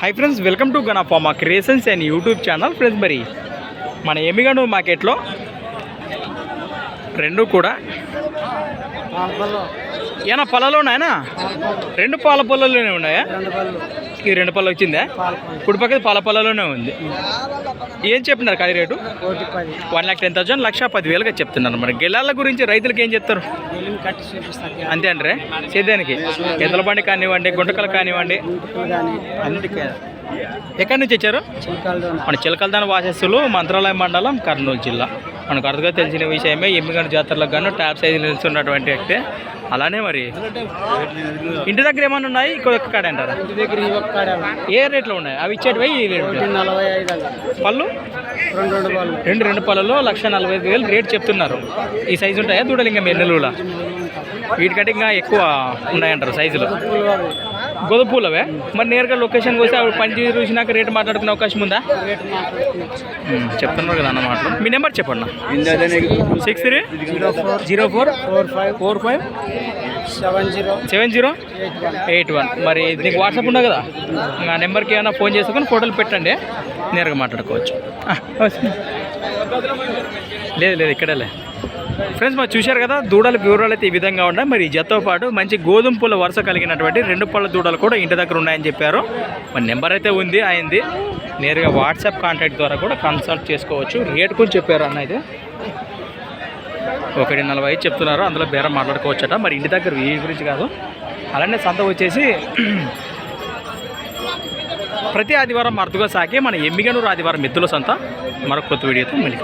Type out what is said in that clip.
Hi friends welcome to Ganapama creations and YouTube channel friends మరి మన ఎమ్మిగండు మార్కెట్లో రెండు కూడా. ఏనా పొలాలు ఉన్నాయనా రెండు పాల పొలాల్లోనే ఉన్నాయా? ఈ రెండు పళ్ళు వచ్చిందా? పాల కుడి పక్కన పాల పొలాల్లోనే ఉంది. ఏం చెప్పినారు కాయ rate? One lakh ten thousand లక్ష పదివేలుగా చెప్తున్నారు మరి. గెలాల గురించి రైతులకు ఏం చెప్తారు? అంతే అంటారే? సేద్యానికి ఎద్దుల బండి కానివ్వండి గుంటకలు కానివ్వండి. అన్నిటికీ. ఎక్కడి నుంచి వచ్చారు? చిలకలు మన చిలకలదాన వాసస్సులు మంత్రాలయం మండలం కర్నూలు జిల్లా. మనకు అరుదుగా తెలిసిన విషయమే ఎమ్మిగంట జాతరలకు గాను ట్యాప్ సైజు నిలుస్తున్నటువంటి వ్యక్తి. అలానే మరి. ఇంటి దగ్గర ఏమైనా ఉన్నాయి? ఇక్కడ ఒక్క కాడ అంటారా? కాడ ఏ రేట్లో ఉన్నాయి? అవి ఇచ్చేటివి. పళ్ళు? రెండు రెండు పళ్ళు. రెండు రెండు పళ్ళలో లక్ష నలభై ఐదు వేలు రేట్ చెప్తున్నారు. ఈ సైజు ఉంటాయా? దూడలింగం ఎన్నెలులా వీటికంటే ఇంకా ఎక్కువ ఉన్నాయంటారు సైజులు. గొదపూలవే పూలవే? మరి నేరుగా లొకేషన్ వస్తే అవి పని చూసినాక రేటు మాట్లాడుకునే అవకాశం ఉందా? చెప్తున్నారు కదా అన్నమాట మీ నెంబర్ చెప్పండి six three zero four zero four four five four five seven zero seven zero eight one మరి నీకు వాట్సాప్ ఉండదు కదా? నా నెంబర్కి ఏమైనా ఫోన్ చేసుకొని ఫోటోలు పెట్టండి. నేరుగా మాట్లాడుకోవచ్చు. లేదు లేదు ఇక్కడలే ఫ్రెండ్స్ మరి చూశారు కదా దూడల వివరాలు అయితే ఈ విధంగా ఉన్నాయి. మరి ఈ జతతో పాటు మంచి గోధుమ పూల వరుస కలిగినటువంటి రెండు పళ్ళ దూడలు కూడా ఇంటి దగ్గర ఉన్నాయని చెప్పారు. మరి నెంబర్ అయితే ఉంది అయింది. నేరుగా వాట్సాప్ కాంటాక్ట్ ద్వారా కూడా కన్సల్ట్ చేసుకోవచ్చు. రేట్ కూడా చెప్పారు అన్న అయితే. ఒకటి నలభై ఐదు చెప్తున్నారు అందులో బేరం మాట్లాడుకోవచ్చట. మరి ఇంటి దగ్గర ఈ గురించి కాదు. అలానే సంత వచ్చేసి ప్రతి ఆదివారం మరుదుగా సాగే మన ఎమ్మిగనూరు ఆదివారం మిత్రుల సంత. మరొక కొత్త వీడియోతో మళ్ళీ